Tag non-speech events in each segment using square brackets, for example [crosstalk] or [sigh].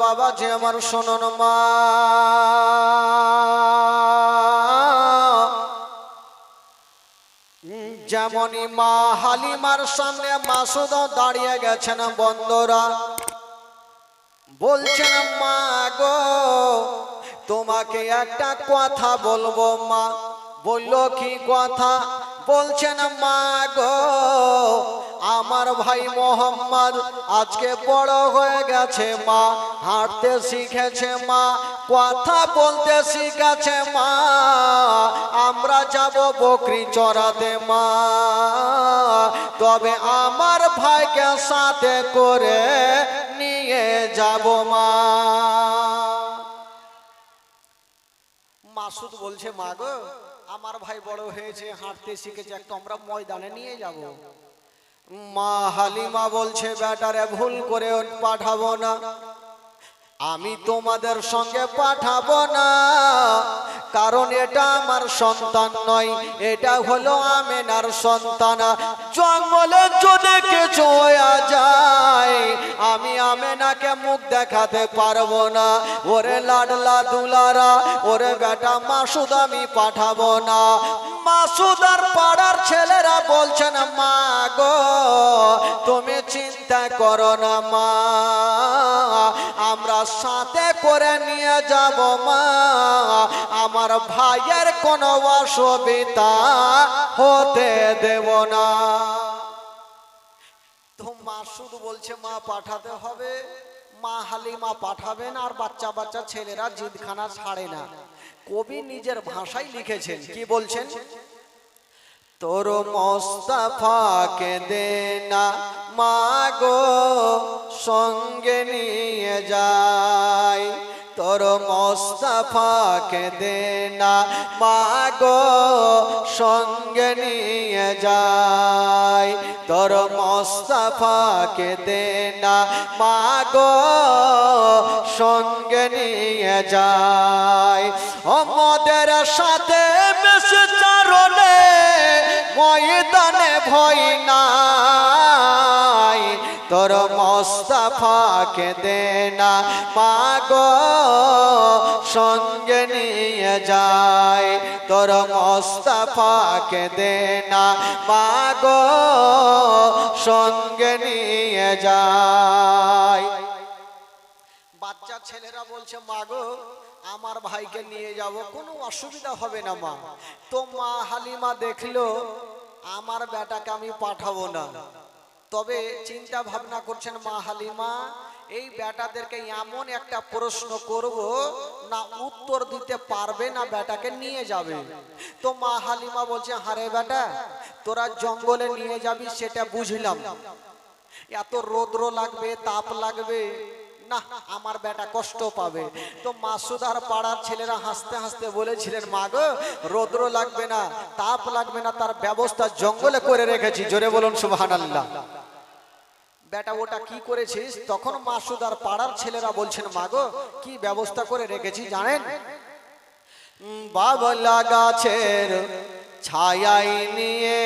বাবা, যে আমার শোনন মা। যেমনই মা হালিমার সামনে মাসুদ দাঁড়িয়ে গেছেন বন্ধরা, বলছেন, মা গো, তোমাকে একটা কথা বলব মা। বলল, কি কথা? বলছেন, মা গো আমার ভাই মোহাম্মদ আজকে বড় হয়ে গেছে মা, হাঁটতে শিখেছে মা, কথা বলতে শিখেছে মা। আমরা যাব বকরি চড়াতে মা। তবে আমার ভাইকে সাথে করে নিয়ে যাব মা। মাসুদ বলছে, মা গো, আমার ভাই বড় হয়েছে, হাঁটতে শিখেছে, একটু আমরা ময়দানে নিয়ে যাব। মা হালিমা বলছে বেটারে ভুল করে পাঠাবো না। আমি তোমাদের সঙ্গে পাঠাবো না। কারণ এটা আমার সন্তান নয়। এটা হলো আমেনার সন্তান। জঙ্গলে যদি কিছু হয়ে যায়। আমি আমেনাকে মুখ দেখাতে পারব না। ওরে লাডলা দুলারা, ওরে বেটা মাসুদ আমি পাঠাবো না। মাসুদার পাড়ার ছেলেরা বলছেন, মা গো, তুমি চিন্তা করো না মা। আমরা সাথে করে নিয়ে যাব মা। আমার ভাইয়ের কোনো অসুবিধা হতে দেব না। তো শুধু বলছে, মা পাঠাতে হবে। মা হালিমা পাঠাবেন আর বাচ্চা বাচ্চা ছেলেরা জিদখানা ছাড়ে না। কবি নিজের ভাষায় লিখেছেন, কি বলছেন? তোর মোস্তাফাকে দে না মাগো সঙ্গে নিয়ে যাই তোর মোস্তাফাকে দে না মাগো সঙ্গে নিয়ে যাই। তোর মোস্তাফাকে দে না মাগো সঙ্গে নিয়ে যাই। আমাদের সাথে বেশ চারণে ময়দানে ভয় নাই। তোর মোস্তাফাকে দে না, মাগো, সঙ্গে নিয়ে যায়। তোর মোস্তাফাকে দে না, মাগো, সঙ্গে নিয়ে যায়। বাচ্চা ছেলেরা বলছে, মাগো, আমার ভাইকে নিয়ে যাব, কোনো অসুবিধা হবে না, মা। তো মা হালিমা দেখল, আমার বেটাকে আমি পাঠাবো না। তবে চিন্তা ভাবনা করছেন মা হালিমা, এই বেটাদেরকে এমন একটা প্রশ্ন করব না উত্তর দিতে পারবে না বেটাকে নিয়ে যাবে। তো মা হালিমা বলছে, হারে বেটা, তোরা জঙ্গলে নিয়ে যাবি সেটা বুঝলাম। এত রৌদ্র লাগবে, তাপ লাগবে। না, আমার বেটা কষ্ট পাবে। তো মাসুদার পাড়ার ছেলেরা হাসতে হাসতে বলেছিলেন, মা গো, রৌদ্র লাগবে না, তাপ লাগবে না, তার ব্যবস্থা জঙ্গলে করে রেখেছি। জোরে বলুন, সুবহানাল্লাহ। বেটা, ওটা কি করেছিস? তখন মাসুদার পাড়ার ছেলেরা বলছেন মা গো কি ব্যবস্থা করে রেখেছি জানেন? বাবলা গাছের ছায়াই নিয়ে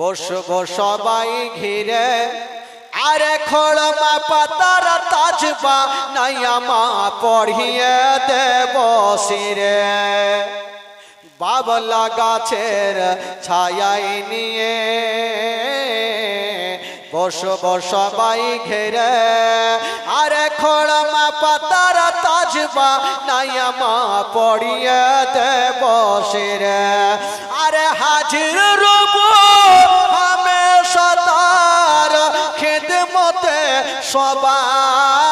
বসবো সবাই ঘিরে। আরে খড়মা পাতার তাজবা নাইয়া মা পড়িয়ে দেব সিরে বাবলা গাছের ছায়াই নিয়ে বসব সবাই ঘেরে। আরে খড়মা পাতার তাজবা নাইয়া মা পড়িয়ে দেব সিরে আরে হাজির রূপ হামেশা তার খেদমতে সবার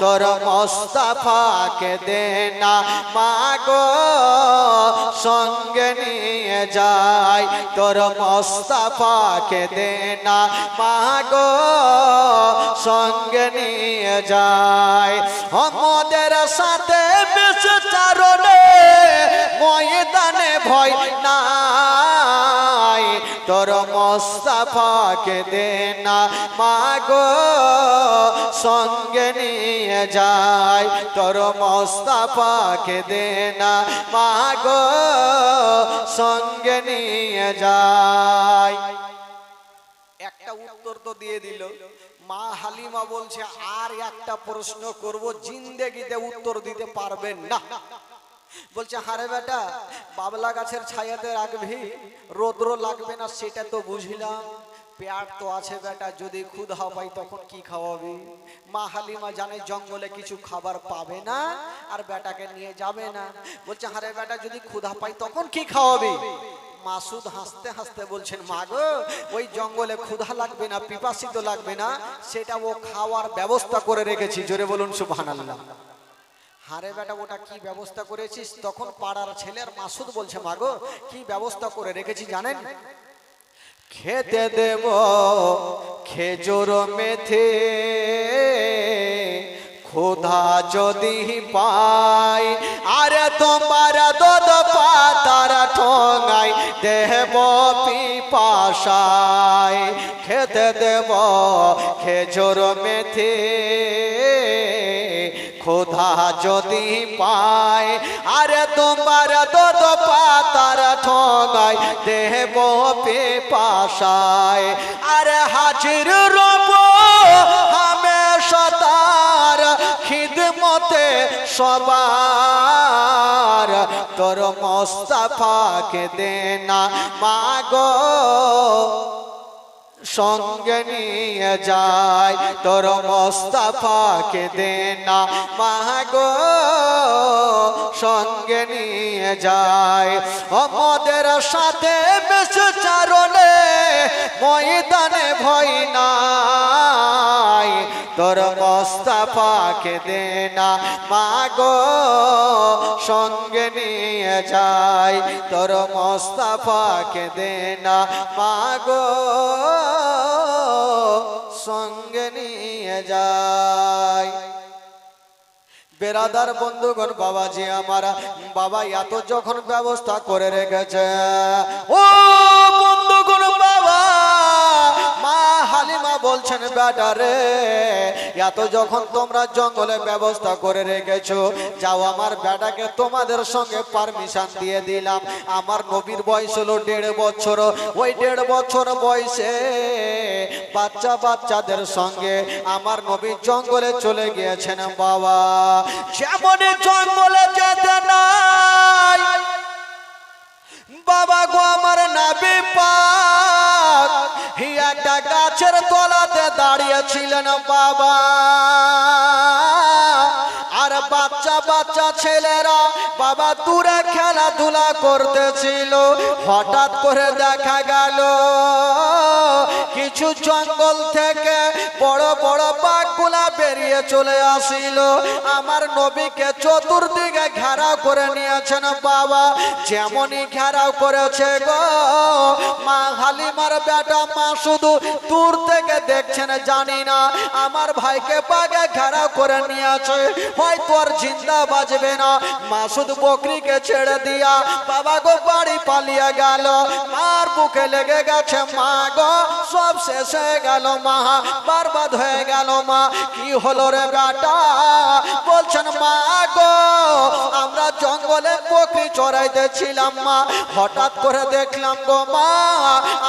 তোর মোস্তাফাকে দে না মাগো, সঙ্গে নিয়ে যাই। তোর মোস্তাফাকে দে না মাগো, সঙ্গে নিয়ে যাই। আমাদের সাথে বেশ চারণে ময়দানে ভয় নাই। তোর মোস্তাফাকে দে না মাগো, সঙ্গে নিয়ে যায়। তোর মোস্তাফাকে দে না মাগো, সঙ্গে নিয়ে যায়। একটা উত্তর তো দিয়ে দিল। মা হালিমা বলছে, আর একটা প্রশ্ন করব, জিন্দেগিতে উত্তর দিতে পারবেন না। বলছে, হারে বেটা, বাবলা গাছের ছায়াতে রাখবি, রোদ্র লাগবে না, সেটা তো বুঝলাম। পেয়ার তো আছে বেটা, যদি ক্ষুধা পাই তখন কি খাওয়াবি? মা হালিমা জানে, জঙ্গলে কিছু খাবার পাবে না আর বেটাকে নিয়ে যাবে না। বলছে, হারে বেটা, যদি ক্ষুধা পাই তখন কি খাওয়াবি? মাসুদ হাসতে হাসতে বলছেন, মা গো, ওই জঙ্গলে ক্ষুধা লাগবে না, পিপাসিত লাগবে না, সেটা ও খাওয়ার ব্যবস্থা করে রেখেছি। জোরে বলুন, সুবহানাল্লাহ। হারে বেটা, ওটা কি ব্যবস্থা করেছিস? তখন পাড়ার ছেলের মাসুদ বলছে মাগো কি ব্যবস্থা করে রেখেছি জানেন? খেতে দেব খেজুর মেথে খোদা যদি পাই, আরে তোমার দদ পাতার ঠোঙাই দেব পিপাসায়। খেতে দেব খেজুর মেথে ক্ষুধা যদি পায়, আরে তোমার দদ পাতার ঠগাই দেব পেপাশায় আরে হাজির রব হামেশা তার খিদমতে সবার। তোর মোস্তাফাকে দেনা মাগো সঙ্গে নিয়ে যায়। তোর মোস্তাফাকে দেনা মাগো সঙ্গে নিয়ে যায়। আমাদের সাথে বেশ চারণে ময়দানে ভয় নাই। তোর মোস্তাফাকে দেনা মাগো সঙ্গে নিয়ে যায় তোর মোস্তাফাকে দেনা মাগো সঙ্গে নিয়ে যায় বেরাদার বন্ধুগণ, বাবাজি আমার, বাবা এত যখন ব্যবস্থা করে রেখেছে, ও বন্ধুগণ বলছেন, বেটা রে এত যখন তোমরা জঙ্গলে ব্যবস্থা করে রেখেছো, যাও, আমার বেটাকে তোমাদের সঙ্গে পারমিশন দিয়ে দিলাম। আমার নবীর বয়স হলো দেড় বছর। ওই দেড় বছর বয়সে বাচ্চা বাচ্চাদের সঙ্গে আমার নবী জঙ্গলে চলে গিয়েছেন, বাবা। যেমন জঙ্গলে যেতে নাই, বাবা গো, আমার নাবি হি একটা গাছের তলাতে দাঁড়িয়েছিলেন বাবা। আর বাচ্চা বাচ্চা ছেলেরা বাবা দূরে খেলাধুলা করতেছিল। হঠাৎ করে দেখা গেল, কিছু জঙ্গল থেকে বড় বড় বাঘগুলা বেরিয়ে চলে আসিল। আমার নবীকে চতুর্দিকে ঘেরাও করে নিয়েছেন বাবা। যেমনই ঘেরাও করেছে গো হালিমার বেটা মা শুধু দূর থেকে দেখছেন, জানি না। আমার ভাইকে বাগে ঘেরা করে নিয়েছে। হয়তো আর জিন্দা বাজবে না। মা শুধু বকরিকে ছেড়ে দিয়া বাবা গো বাড়ি পালিয়ে গেল। মার বুকে লেগে গেছে, মা গো, সব শেষ হয়ে গেল মা, বরবাদ হয়ে গেল মা। কি হলো রে বেটা? বলছেন, মা গো, আমরা জঙ্গলে বকরি চড়াইতেছিলাম মা। হঠাৎ করে দেখলাম গো মা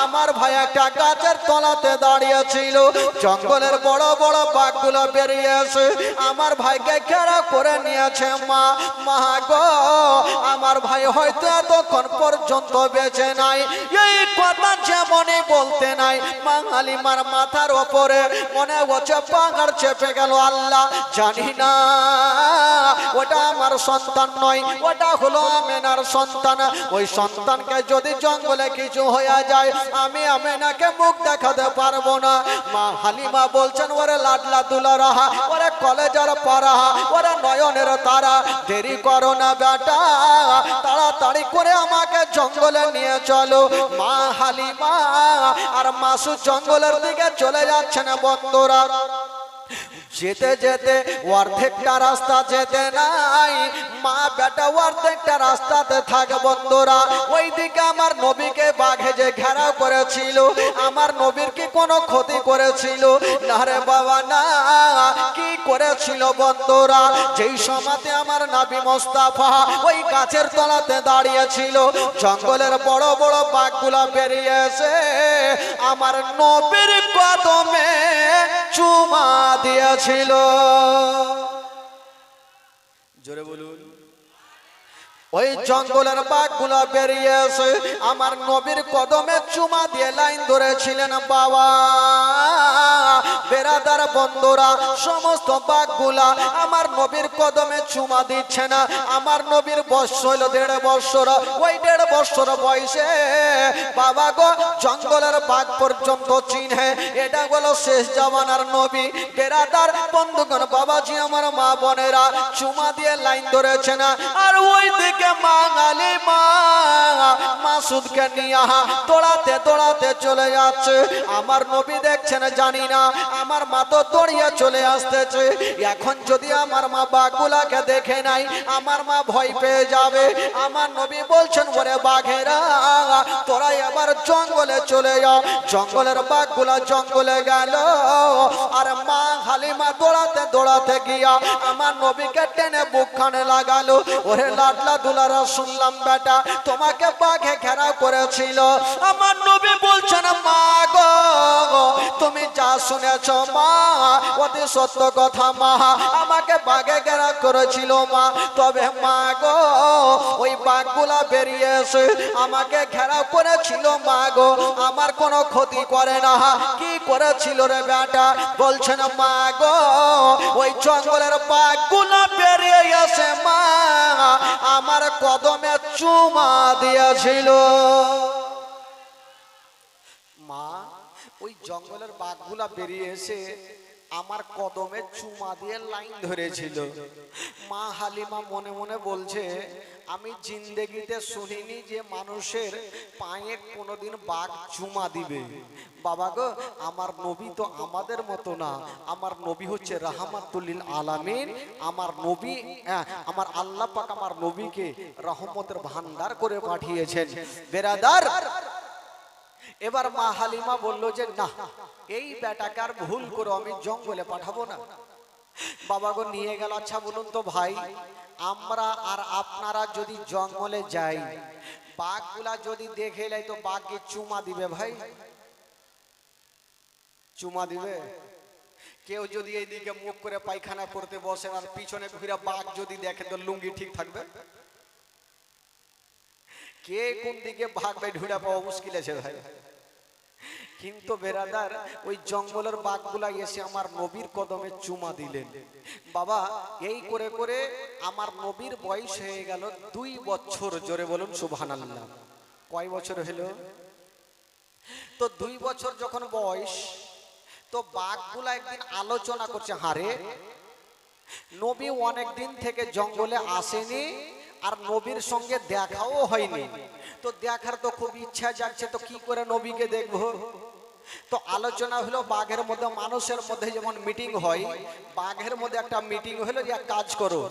আমার ভাই একটা গাছের তলাতে দাঁড়িয়ে ছিল। জঙ্গলের বড় বড় বাঘগুলো বেরিয়ে এসে আমার ভাইকে ঘেরা করে নিয়েছে। মা মা গো, আমার ভাই হয়তো এতক্ষণ পর্যন্ত বেঁচে নাই। এই কথা যেমনই বলতে নাই বাঙালিমার মাথার ওপরে মনে হচ্ছে পাহাড় চেপে গেল আল্লাহ। জানি না, ওটা আমার সন্তান নয়, ওটা হলো আমেনার সন্তান। ওই সন্তানকে যদি জঙ্গলে কিছু হয়ে যায় আমি আমেনাকে মুখ দেখাতে পারব না। মা হালিমা বলছেন, ওরে লাডলা দুলা রাহা, ওরে কলেজের পারাহা ওরে নয়নের তারা, দেরি করো না বেটা, তাড়াতাড়ি করে আমাকে জঙ্গলে নিয়ে চলো। মা হালিমা আর মাসু জঙ্গলের দিকে চলে যাচ্ছেন বন্ধুরা। যেতে যেতে অর্ধেকটা রাস্তা যেতে নাই। মা বেটা, অর্ধেকটা রাস্তাতে থাকে বন্ধুরা। ওইদিকে আমার নবীকে বাঘে যে ঘেরাও করেছিল, আমার নবীর কি কোনো ক্ষতি করেছিল? না রে বাবা, না। কি করেছিল বন্ধুরা? যেই সময়তে আমার নাবি মোস্তাফা ওই গাছের তলাতে দাঁড়িয়েছিল, জঙ্গলের বড় বড় বাঘগুলা বেরিয়ে এসে আমার নবীর কদমে চুমা দিয়েছিল জোরে বলুন। ওই জঙ্গলের বাঘগুলা বেরিয়ে এসে আমার নবীর কদমে চুমা দিয়ে লাইন ধরেছিলেন, বাবা, বেরাদার বন্ধুরা, সমস্ত বাঘগুলা আমার নবীর কদমে চুমা দিচ্ছে না। আমার নবীর বয়স হইল দেড় বছর ওই দেড় বছর বয়সে, বাবা গো, জঙ্গলের বাঘ পর্যন্ত চিনহে। এটা হলো শেষ জামানার নবী। বেরাদার বন্ধুগণ, বাবাজি আমার মা বোনেরা, চুমা দিয়ে লাইন ধরেছে না। আর ওই দিকে মাঙালি মা? মাসুদকে নিয়ে দৌড়াতে দৌড়াতে চলে যাচ্ছে। আমার নবী দেখছেন, জানি না। আমার মা তো দৌড়িয়ে চলে আসতেছে। এখন যদি আমার মা বাঘগুলাকে দেখে নাই, আমার মা ভয় পেয়ে যাবে। আমার নবী বলছেন, ওরে বাঘেরা তোরা আবার জঙ্গলে চলে যাও জঙ্গলের বাঘগুলা জঙ্গলে গেল। আর মা হালিমা দৌড়াতে দৌড়াতে গিয়া আমার নবীকে টেনে বুকখানে লাগালো। ওরে লাডলা দুলারা, শুনলাম বেটা, তোমাকে বাঘে ঘেরাও করেছিল। আমার নবী বলছেন, মা গো, তুমি যা শুনেছ, মা, অতি সত্য কথা, মা, আমাকে বাঘে ঘেরা করেছিল, মা। তবে মা গো, ওই বাঘগুলা বেরিয়ে এসে আমাকে ঘেরাও করেছিল মা গো, আমার কোনো ক্ষতি করে না। কি করেছিল রে বেটা? বলছেন, মা গো, ওই জঙ্গলের বাঘগুলা বেরিয়ে এসে মা, আমার কদমে চুমা দিয়েছিল। মা, ওই জঙ্গলের বাঘগুলা বেরিয়ে এসে আমার কদমে চুমা দিয়ে লাইন ধরেছিল। মা হালিমা মনে মনে বলছে, আমি জিন্দেগিতে শুনিনি যে মানুষের পায়ে কোনোদিন বাঘ চুমা দিবে। বাবা গো, আমার নবী তো আমাদের মতো না। আমার নবী হচ্ছে রাহমাতুল্লিল আলামিন। আমার নবী আমার আল্লাহ পাক আমার নবীকে রহমতের ভান্ডার করে পাঠিয়েছেন। বেরাদার এবার মা হালিমা বলল যে, না, এই বেটাকে আর ভুল করে আমি জঙ্গলে পাঠাবো না। বাবা গো, নিয়ে গেল। আচ্ছা বলুন তো ভাই, আমরা আর আপনারা যদি জঙ্গলে যাই, বাঘগুলা যদি দেখে লাই তো বাঘকে চুমা দিবে ভাই। চুমা দিবে? কেউ যদি এইদিকে মুখ করে পায়খানা করতে বসে আর পিছনে ঘুরে বাঘ যদি দেখে, তো লুঙ্গি ঠিক থাকবে? কে কোন দিকে ভাগবে, ঢুড়া পাওয়া মুশকিল আছে ভাই। কিন্তু বেরাদার ওই জঙ্গলের বাঘগুলা এসে আমার নবীর কদমে চুমা দিলেন। বাবা, এই করে করে আমার নবীর বয়স হয়ে গেল দুই বছর। জোরে বলুন, সুবহানাল্লাহ। কয় বছর হলো? তো দুই বছর যখন বয়স, তো বাঘগুলা একদিন আলোচনা করছে, হারে, নবী অনেক দিন থেকে জঙ্গলে আসেনি আর নবীর সঙ্গে দেখাও হয়নি। তো দেখার তো খুব ইচ্ছা যাচ্ছে তো কি করে নবীকে দেখব? তো আলোচনা হলো বাঘের মধ্যে, মানুষের মধ্যে যেমন মিটিং হয়, বাঘের মধ্যে একটা মিটিং হলো যে কাজ করো।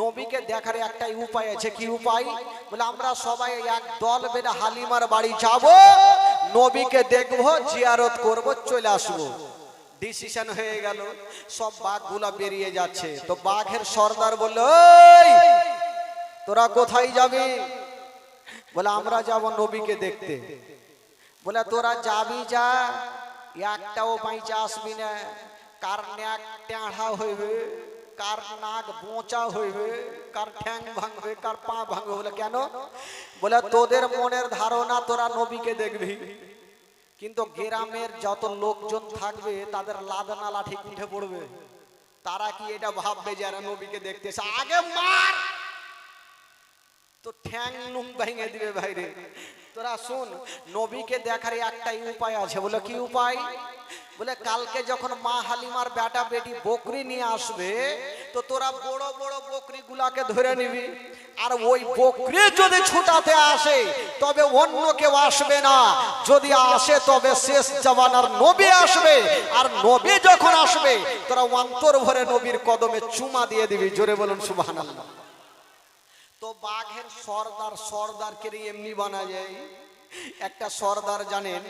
নবীকে দেখার একটাই উপায় আছে, কি উপায়? বলে আমরা সবাই এক দল বেড়ে হালিমার বাড়ি যাব, নবীকে দেখব, জিয়ারত করব, চলে আসব। ডিসিশন হয়ে গেল, সব বাঘগুলা বেরিয়ে যাচ্ছে। তো বাঘের সর্দার বলল তোরা কোথায় যাবি? বলে, আমরা যাব নবীকে দেখতে। বলে তোরা যাবি যা। একটাও বাইচা আসবি না। কার নাক টেঁড়া হইবে কার নাক বোঁচা হইবে কার ঠ্যাং ভাঙবে কার পা ভাঙবে বলে কেন? বলে তোদের মনের ধারণা তোরা নবীকে দেখবি। কিন্তু গ্রামের যত লোকজন থাকবে তাদের লাদনা লাঠি উঠে পড়বে। তারা কি এটা ভাববে যারা নবীকে দেখতে এসে, আগে মার! তো ঠ্যাং নুম ভেঙে দিবে ভাইরে তোরা শুন, নবীকে দেখার একটাই উপায় আছে, বলে কি উপায়? বলে কালকে যখন মা হালিমার বেটা বেটি বকরি নিয়ে আসবে, তো তোরা বড় বড় বকরি গুলাকে ধরে নিবি। আর ওই বকরি যদি ছুটাতে আসে, তবে অন্য কেউ আসবে না। যদি আসে, তবে শেষ জমানার নবী আসবে। আর নবী যখন আসবে, তোরা অন্তর ভরে নবীর কদমে চুমা দিয়ে দিবি। জোরে বলুন তো বাঘের সর্দার সর্দারকে এমনি বানা যায়। একটা সর্দার জানেন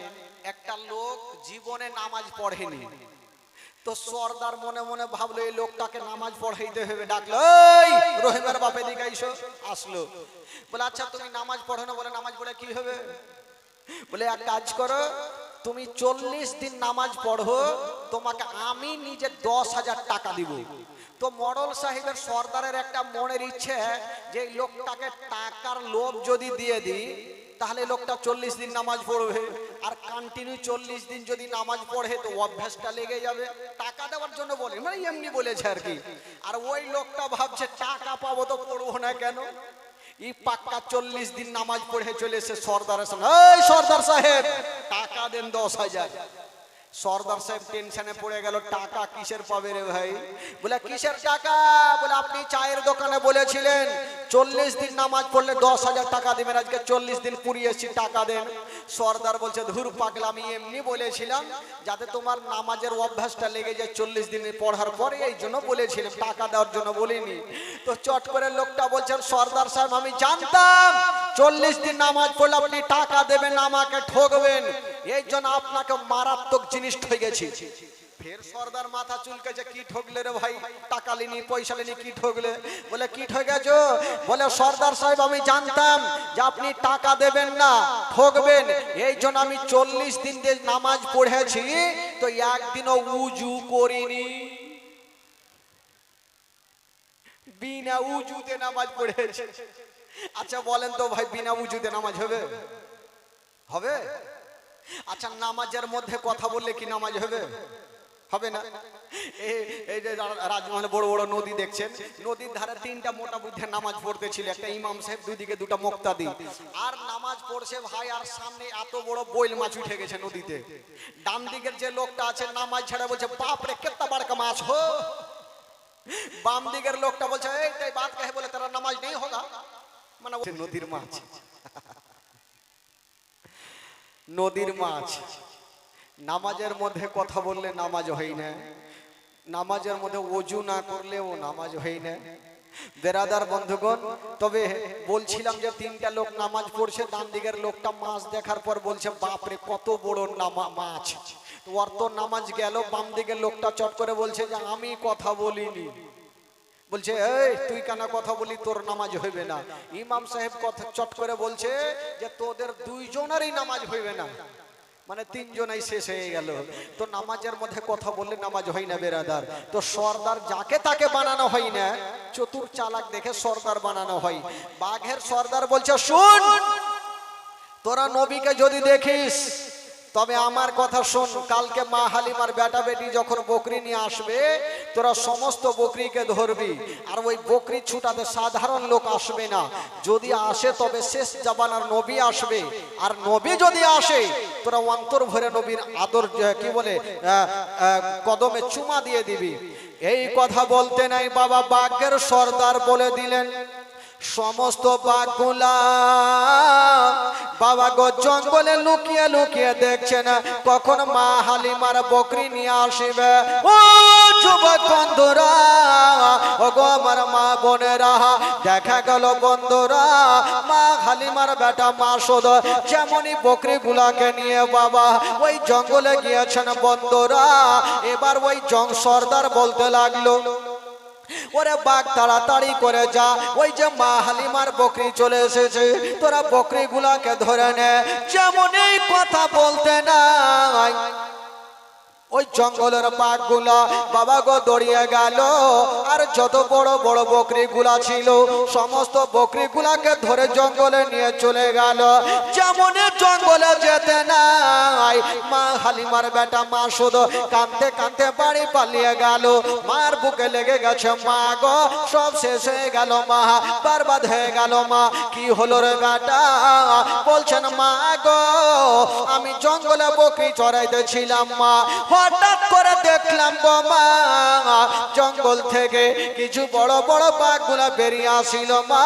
একটা লোক জীবনে নামাজ পড়েনি। তো সর্দার মনে মনে ভাবলো এই লোকটাকে নামাজ পড়াইতে হবে। ডাকলো "এই, রহিমের বাপে দিকে আসলো। বলে আচ্ছা তুমি নামাজ পড়ো না। বলে নামাজ পড়ে কি হবে? বলে এক কাজ করো তুমি চল্লিশ দিন নামাজ পড়ো। তোমাকে আমি নিজে দশ হাজার টাকা দিব। তো মডল সাহেবের সর্দারের একটা মনের ইচ্ছে যে লোকটাকে টাকার লোভ যদি দিয়ে দিই, তাহলে লোকটা চল্লিশ দিন নামাজ পড়বে। আর কন্টিনিউ চল্লিশ দিন যদি নামাজ পড়ে, তো অভ্যাসটা লেগে যাবে। টাকা দেওয়ার জন্য বলে মানে এমনি বলেছে আর কি। আর ওই লোকটা ভাবছে, টাকা পাবো তো পড়ব না কেন? ই পাক্কা চল্লিশ দিন নামাজ পড়ে চলে এসে সর্দারের সর্দার সাহেব, টাকা দেন দশ হাজার। সর্দার সাহেব টেনশনে পড়ে গেল, টাকা কিসের পাবে রে ভাই? বলে, কিসের টাকা? বলে, আপনি চায়ের দোকানে বলেছিলেন, চল্লিশ দিন নামাজ পড়লে দশ হাজার টাকা দেবেন, আজকে চল্লিশ দিন পুরিয়েছি টাকা দেন। সর্দার বলছে, ধুর পাগলা, আমি এমনি বলেছিলাম, যাতে তোমার নামাজের অভ্যাসটা লেগে যায় চল্লিশ দিন পড়ার পরে, এই জন্য বলেছিলাম, টাকা দেওয়ার জন্য বলিনি। তো চট করে লোকটা বলছেন, সর্দার সাহেব, আমি জানতাম, চল্লিশ দিন নামাজ পড়লে আপনি টাকা দেবেন, আমাকে ঠকবেন। এই জন্য আপনাকে মারাত্মক জিনিস হয়ে গেছি। ফের সর্দার মাথা চুলকেছে কি ঠকলে রে ভাই? টাকা লিনি, পয়সা লিনি, কি ঠকলে? বলে, কি ঠকেছো? বলে, সর্দার সাহেব, আমি জানতাম যে আপনি টাকা দেবেন না, ঠকবেন। এই জন্য আমি চল্লিশ দিন যে নামাজ পড়েছি, তো একদিনও উজু করিনি। বিনা উজুতে নামাজ পড়েছে। আচ্ছা বলেন তো ভাই, বিনা উজুতে নামাজ হবে? হবে? আচ্ছা নামাজের মধ্যে কথা বললে কি নামাজ হবে? হবে না। এই- যে রাজমহলে বড় বড় নদী দেখছেন? নদীর ধারে তিনটা মোটা বুদ্ধের নামাজ পড়তেছিল, একটা ইমাম সাহেব দুদিকে দুটো মুক্তাদি। আর নামাজ পড়ছে ভাই, আর সামনে এত বড় বইল মাছ উঠে গেছে নদীতে। ডান দিকের যে লোকটা আছে, নামাজ ছেড়ে বলছে বাপ রে কেত্তা বাড়কা মাছ, হো! বাম দিকের লোকটা বলছে, এই, তাই বাত কাহে বলে, তারা নামাজ নেই, হোগা? মানে নদীর মাছ। নদীর মাছ। নামাজের মধ্যে কথা বললে নামাজ হয় না। নামাজের মধ্যে অজু না করলেও নামাজ হয় না। বেরাদার বন্ধুগণ, তবে বলছিলাম যে তিনটা লোক নামাজ পড়ছে ডান দিকের লোকটা মাছ দেখার পর বলছে, বাপরে, কত বড় নামা, মাছ। ওর তো নামাজ গেল। বাম দিকের লোকটা চট করে বলছে যে, আমি কথা বলিনি। বলছে এই তুই কেন কথা বলি? তোর নামাজ হইবে না। ইমাম সাহেব কথা চট করে বলছে যে তোদের দুইজনেরই নামাজ হইবে না। মানে তিনজনাই শেষ হয়ে গেল। তো নামাজের মধ্যে কথা বললে নামাজ হয় না বেরাদার। তো সর্দার যাকে তাকে বানানো হয় না চতুর চালাক দেখে সর্দার বানানো হয়। বাঘের সর্দার বলছে শুন তোরা নবীকে যদি দেখিস তবে আমার কথা শোন, কালকে মা হালিমার বেটা বেটি যখন বকরি নিয়ে আসবে, তোরা সমস্ত বকরিকে ধরবি। আর ওই বকরি ছুটাতে সাধারণ লোক আসবে না। যদি আসে তবে শেষ জাবানার নবী আসবে। আর নবী যদি আসে, তোরা অন্তর ভরে নবীর আদর কি বলে কদমে চুমা দিয়ে দিবি। এই কথা বলতে নাই বাবা বাঘের সর্দার বলে দিলেন। সমস্ত বাবা গো, জঙ্গলে লুকিয়ে লুকিয়ে দেখছেন, কখন মা হালিমার বকরি নিয়ে আসিবে। ও যুবক বন্ধুরা গো আমার মা বনে বোনেরা, দেখা গেল বন্ধুরা, মা হালিমার বেটা মা শোধ যেমনই বকরি গুলাকে নিয়ে বাবা ওই জঙ্গলে গিয়েছেন বন্ধুরা, এবার ওই জং সর্দার বলতে লাগল ওরে বাঘ, তাড়াতাড়ি করে যা। ওই যে মা হালিমার বকরি চলে এসেছে, তোরা বকরি গুলাকে ধরে নে। যেমন এই কথা বলতে নাই ওই জঙ্গলের বাঘগুলা বাবা গো দড়িয়ে গেল। আর যত বড় বড় বকরি গুলা ছিল, সমস্ত বকরি গুলাকে ধরে জঙ্গলে নিয়ে চলে গেল। যেমন জঙ্গলে যেতে নাই, মা হালিমার বেটা মা শুধু কাঁদতে কাঁদতে বাড়ি পালিয়ে গেল। মার বুকে লেগে গেছে, মা গো, সব শেষ হয়ে গেল মা, বরবাদ হয়ে গেল মা, কি হলো রে বেটা? বলছেন, মা গো, আমি জঙ্গলে বকরি চড়াইতেছিলাম মা হঠাৎ করে দেখলাম গো মা জঙ্গল থেকে কিছু বড় বড় বাঘগুলা বেরিয়ে আসিল মা।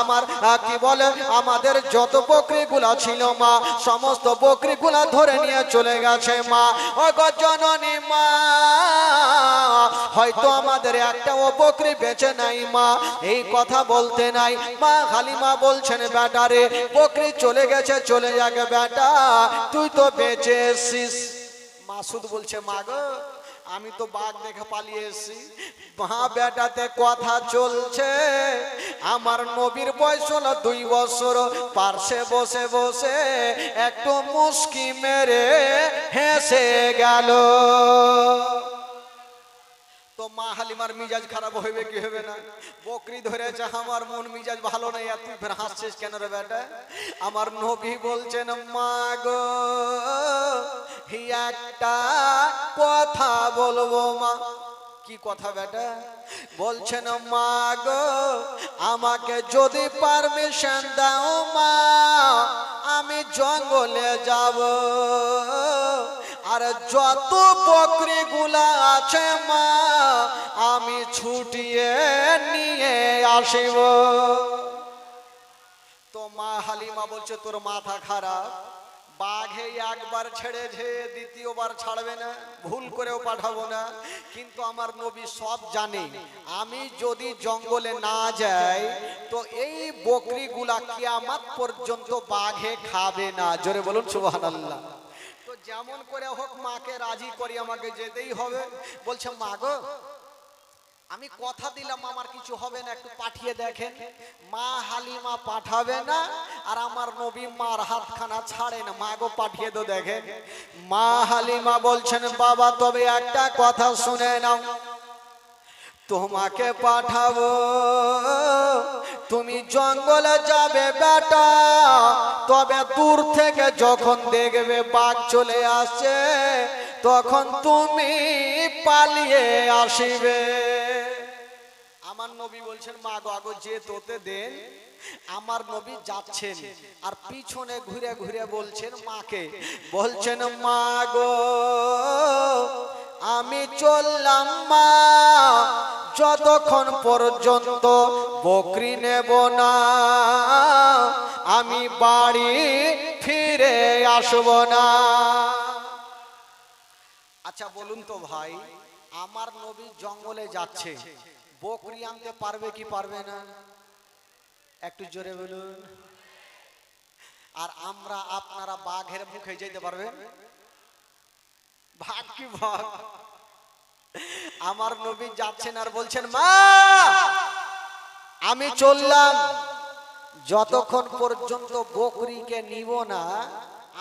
আমার কি বলে, আমাদের যত বকরিগুলা ছিল মা, সমস্ত বকরিগুলা ধরে নিয়ে চলে গেছে মা। ও জননী মা, হয়তো আমাদের একটাও বকরি বেঁচে নাই মা। এই কথা বলতে নাই। মা খালি হালিমা বলছেন বেটারে বকরি চলে গেছে, চলে যাকে বেটা। তুই তো বেঁচে এসছিস। মাসুদ বলছে, মাগো, আমি তো বাঘ দেখে পালিয়ে এসেছি। মা বেটাতে কথা চলছে। আমার নবীর বয়স হলো দুই বছর। পার্শ্বে বসে বসে একটু মুস্কি মেরে হেসে গেল। তো মা হালিমার মিজাজ খারাপ হইবে কি হবে না? বকরি ধরেছে, আমার মন মিজাজ ভালো নেই, আর তুই ফের হাসছিস কেন রে বেটা? আমার নবী বলছেন, মা গো একটা কথা বলব মা। কি কথা বেটা? বলছেন, মা গো, আমাকে যদি পারমিশন দাও মা, আমি জঙ্গলে যাব। আর যত বকরি গুলা আছে মা, আমি ছুটিয়ে নিয়ে আসিব। তো মা হালিমা বলছে, তোর মাথা খারাপ। বাঘে একবার ছেড়েছে দ্বিতীয়বার ছাড়বে না, ভুল করেও পাঠাবো না। কিন্তু আমার নবী সব জানে। আমি যদি জঙ্গলে না যাই, তো এই বকরিগুলা কিয়ামাত পর্যন্ত বাঘে খাবে না। জোরে বলুন, সুবহানাল্লাহ। যেমন করে হোক মাকে রাজি করি, আমাকে যেতেই হবে। বলছে, মা গো, আমি কথা দিলাম, আমার কিছু হবে না, একটু পাঠিয়ে দেখেন। মা হালিমা পাঠাবে না, আর আমার নবী মার হাতখানা ছাড়েন, মা গো পাঠিয়ে তো দেখেন। মা হালিমা বলছেন, বাবা, তবে একটা কথা শুনে নাও। তোমাকে পাঠাবো। তুমি জঙ্গলে যাবে বেটা। তবে দূর থেকে যখন দেখবে বাঘ চলে আসছে, তখন তুমি পালিয়ে আসিবে। আমার নবী বলছেন, মা গো, আগো যে তোতে দেন। আমার নবী যাচ্ছেন আর পিছনে ঘুরে ঘুরে বলছেন মাকে। বলছেন মা গো আমি চললাম মা যতক্ষণ পর্যন্ত বকরি নেব না আমি বাড়ি ফিরে আসব না। আচ্ছা বলুন তো ভাই আমার নবী জঙ্গলে যাচ্ছে। বকরি আনতে পারবে কি পারবে না? একটু জোরে বলুন। আর আমরা আপনারা বাঘের মুখে যেতে পারবেন ভাগ কি ভাগ আমার নবী যাচ্ছেন আর বলছেন, মা, আমি চললাম। যতক্ষণ পর্যন্ত বকরিকে নিব না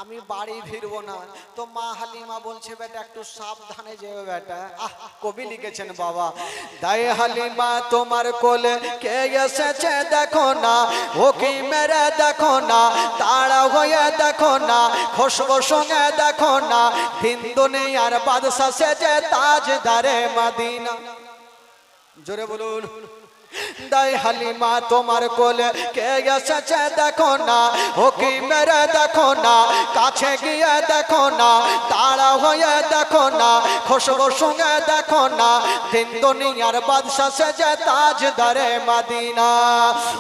আমি বাড়ি ফিরবো না। তো মা হালিমা বলছে, বেটা, একটু সাবধানে যেও বেটা। আহ, কবি লিখেছেন বাবা, দায় হালিমা, তোমার কোলে কে এসেছে দেখো না ও কি মেরে দেখো না তাড়া হয়ে দেখো না খুশবু সঙ্গে দেখো না হিন্দু নেই আর বাদশা সেজে তাজ দারে মাদিনা। জোরে বলুন। দাই হালিমা, তোমার কোলে কে এসেছে দেখো না? ও কি মেরে দেখো না, কাছে গিয়ে দেখো না তাড়া হয়ে দেখো না খুশবু সঙ্গে দেখো না, দিন দুনিয়ার বাদশা সেজে তাজদারে মাদিনা।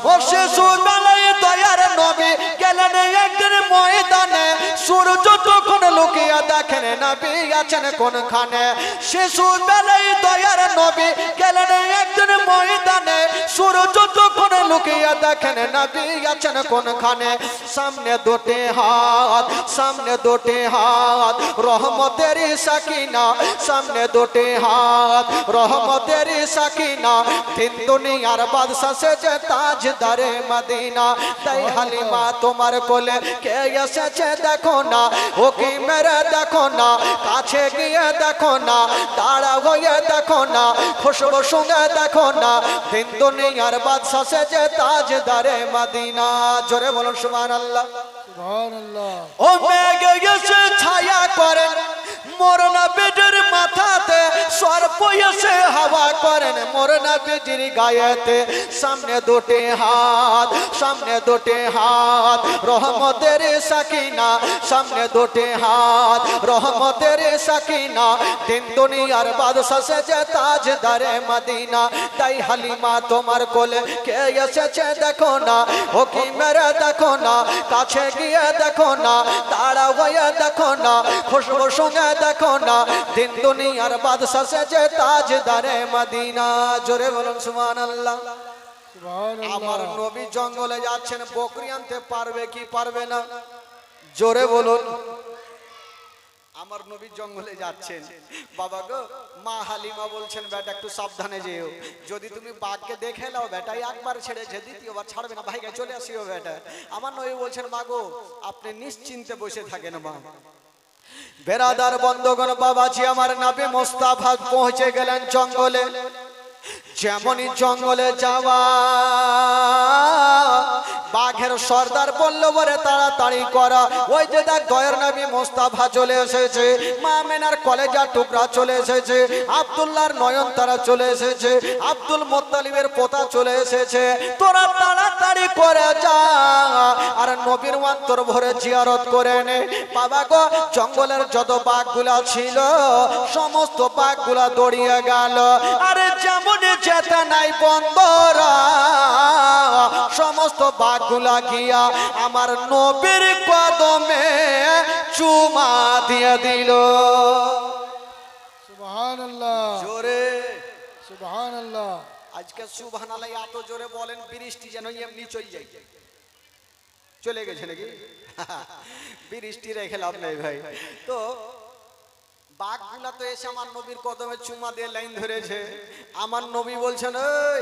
ও শিশু বেলায় দয়ার নবী গেলেন একদিন ময়দানে, সূর্য তখন লুকিয়ে দেখেন নবী আছেন কোনখানে? শিশু বেলায় দয়ার নবী গেলেন একদিন ময়দানে সূর্য তখন লুকিয়ে দেখেন নবী আছেন কোনখানে? সামনে দুটি হাত, সামনে দুটি হাত রহমতের সাকিনা। সামনে দুটি হাত রহমতের সাকিনা। তিন দুনিয়ার বাদশা সেজে তাজদারে মদিনা। তাই হালিমা তোমার কোলে কে এসেছে দেখো না? ও কি মেরে দেখো না, কাছে গিয়ে দেখো না, দাঁড়া হয়ে দেখো না, খুশবু সঙ্গে দেখো না। তিন দুনিয়ার বাদশা যে তাজদারে মদিনা। জোরে বলুন সুবহানাল্লাহ সুবহানাল্লাহ। ও মেঘে এসে ছায়া করেন মরনা বেডের মাথাতে সর্প এসে হাওয়া করেন মরনা বেডির গায়েতে সামনে দুটি হাত সামনে দুটি হাত রহমতের সাকিনা সামনে দুটি হাত রহমতের সাকিনা দিন দুনিয়ার বাদশা সেজে তাজদারে মদিনা তাই হালিমা তোমার কোলে কে এসেছে দেখো না? ও কি মেরে দেখো না? কাছে গিয়ে দেখো না তারা হয়ে দেখো না খুশবু শুনে দেখো না দিন দুনিয়ার বাদশা সেজে তাজদারে মদিনা। জোরে বলুন সুমান সুবহানাল্লাহ। আমার নবী জঙ্গলে যাচ্ছেন বকরি আনতে পারবে কি পারবে না? জোরে বলুন। আমার নবী জঙ্গলে যাচ্ছেন। বাবা গো, মা হালিমা বলছেন, বেটা, একটু সাবধানে যেও। যদি তুমি বাঘকে দেখে নাও বেটা একবার ছেড়েছে, দ্বিতীয়বার ছাড়বে না, ভাইকে চলে আসিও, বেটা। আমার নবী বলছেন, মা গো, আপনি নিশ্চিন্তে বসে থাকেন, মা। বেরাদার বন্ধগণ, বাবাজি, আমার নাবি মোস্তাফা পৌঁছে গেলেন জঙ্গলে। যেমনই জঙ্গলে যাওয়া, বাঘের সর্দার বলল বলে তাড়াতাড়ি করা। ওই যে দেখ, দয়ের নবী মোস্তাফা চলে এসেছে, মা মেনার কলেজার টুকরা চলে এসেছে, আব্দুল্লাহর নয়ন তারা চলে এসেছে, আব্দুল মোত্তালিবের পোতা চলে এসেছে। তোরা তাড়াতাড়ি করে যা, আর নবীর অন্তর ভরে জিয়ারত করে নে। বাবা গো, জঙ্গলের যত বাঘগুলা ছিল, সমস্ত বাঘগুলা দড়িয়ে গেল। আরে যেমন যেতে নাই বন্দরা সমস্ত বাঘগুলা গিয়া আমার নবীর কদমে চুমা দিয়ে দিল। সুবহান আল্লাহ জোরে। সুবহান আল্লাহ আজকে এত জোরে বলেন বৃষ্টি যেন এমনি চলে যায়। চলে গেছে নাকি? [laughs] বৃষ্টি রেখে লাভ নেই ভাই। তো বাঘগুলা তো এসে আমার নবীর কদমে চুমা দিয়ে লাইন ধরেছে। আমার নবী বলছেন ওই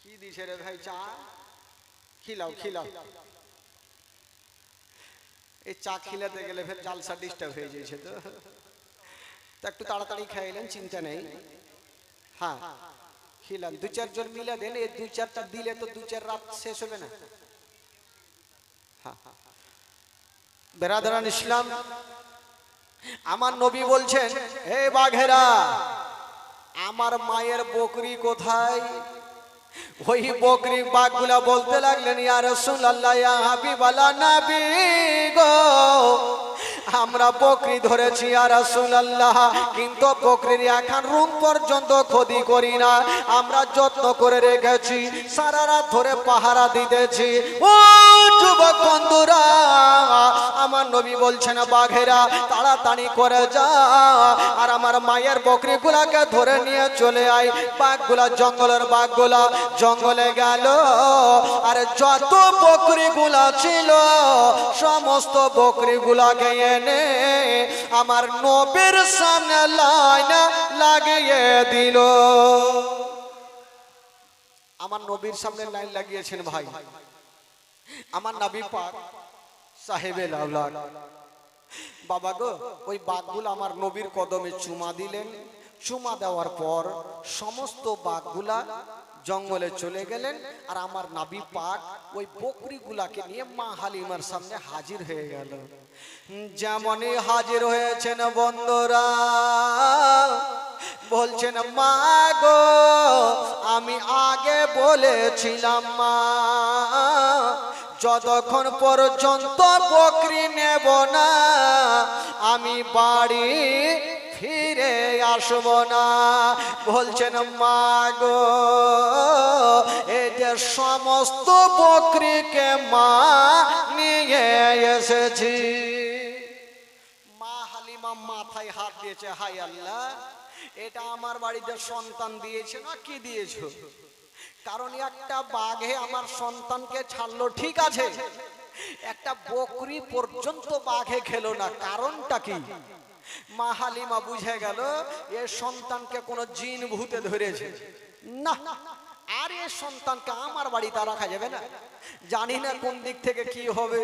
কি দিছে রে ভাই চা? খিলাও খিলাও। এই চা খিলাতে গেলে ফের জালসা ডিস্টার্ব হয়ে যাচ্ছে তো। তো একটু তাড়াতাড়ি খাইলেন চিন্তা নেই। হ্যাঁ খিলান দু চারজন মিলে দেন এই দু চারটা দিলে তো দু চার রাত শেষ হবে না। হ্যাঁ, হ্যাঁ। বেরাদারান ইসলাম আমার নবী বলছেন, হে বাঘেরা, আমার মায়ের বকরি কোথায়? ওই বকরি বাঘগুলা বলতে লাগলেন, ইয়া রাসূলুল্লাহ নবী গো, আমরা বকরি ধরেছি আর রাসূলুল্লাহ, কিন্তু বকরির এখন রুম পর্যন্ত ক্ষতি করি না। আমরা যত্ন করে রেখেছি, সারা রাত ধরে পাহারা দিতেছি। ও যুবক বন্ধুরা, আমার নবী বলছেন, বাঘেরা, তাড়াতাড়ি করে যা। আর আমার মায়ের বকরিগুলাকে ধরে নিয়ে চলে আয়। বাঘগুলা জঙ্গলের বাঘগুলা জঙ্গলে গেল। আর যত বকরিগুলা ছিল, সমস্ত বকরিগুলাকে এনে আমার নবীর সামনে লাইন লাগিয়ে দিল। আমার নবীর সামনে লাইন লাগিয়েছেন ভাই। আমার নাবি পাক, সাহেবে লাউলাদ বাবা গো, ওই বাঘগুলো আমার নবীর কদমে চুমা দিলেন। চুমা দেওয়ার পর সমস্ত বাঘগুলা জঙ্গলে চলে গেলেন আর আমার নাবি পাক ওই বকরিগুলাকে নিয়ে মা হালিমার সামনে হাজির হয়ে গেল। যেমনই হাজির হয়েছেন বন্ধুরা, বলছেন, মা গো, আমি আগে বলেছিলাম, মা, যতক্ষণ পর্যন্ত বকরি নেব না, আমি বাড়ি ফিরে আসব না। বলছেন, মা গো যে সমস্ত বকরিকে মা নিয়ে এসেছি। মা হালিমা মাথায় হাত দিয়েছে হাই আল্লাহ, এটা আমার বাড়িতে সন্তান দিয়েছে না কি দিয়েছ? কারণ একটা বাঘে আমার সন্তানকে ছাড়লো, ঠিক আছে? একটা বকরি পর্যন্ত বাঘে খেলো না, কারণটা কি? মা হালিমা বুঝে গেল, এ সন্তানকে কোনো জিন ভূতে ধরেছে। না, আর এ সন্তানকে আমার বাড়িতে রাখা যাবে না। জানি না কোন দিক থেকে কি হবে,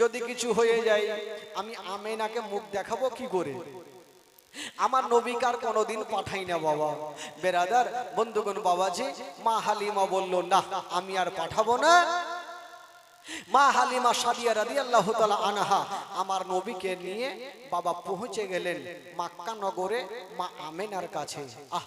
যদি কিছু হয়ে যায়, আমি আমেনাকে মুখ দেখাবো কি করে? আমার নবিকার কোনোদিন পাঠাই না বাবা। বেরাদার, বন্ধুগণ, বাবাজি, মা হালিমা বলল, না, আমি আর পাঠাবো না। মা হালিমা সাদিয়া রাদি আল্লাহ আনাহা আমার নবীকে নিয়ে বাবা পৌঁছে গেলেন মাক্কা নগরে মা আমেনার কাছে। আহ!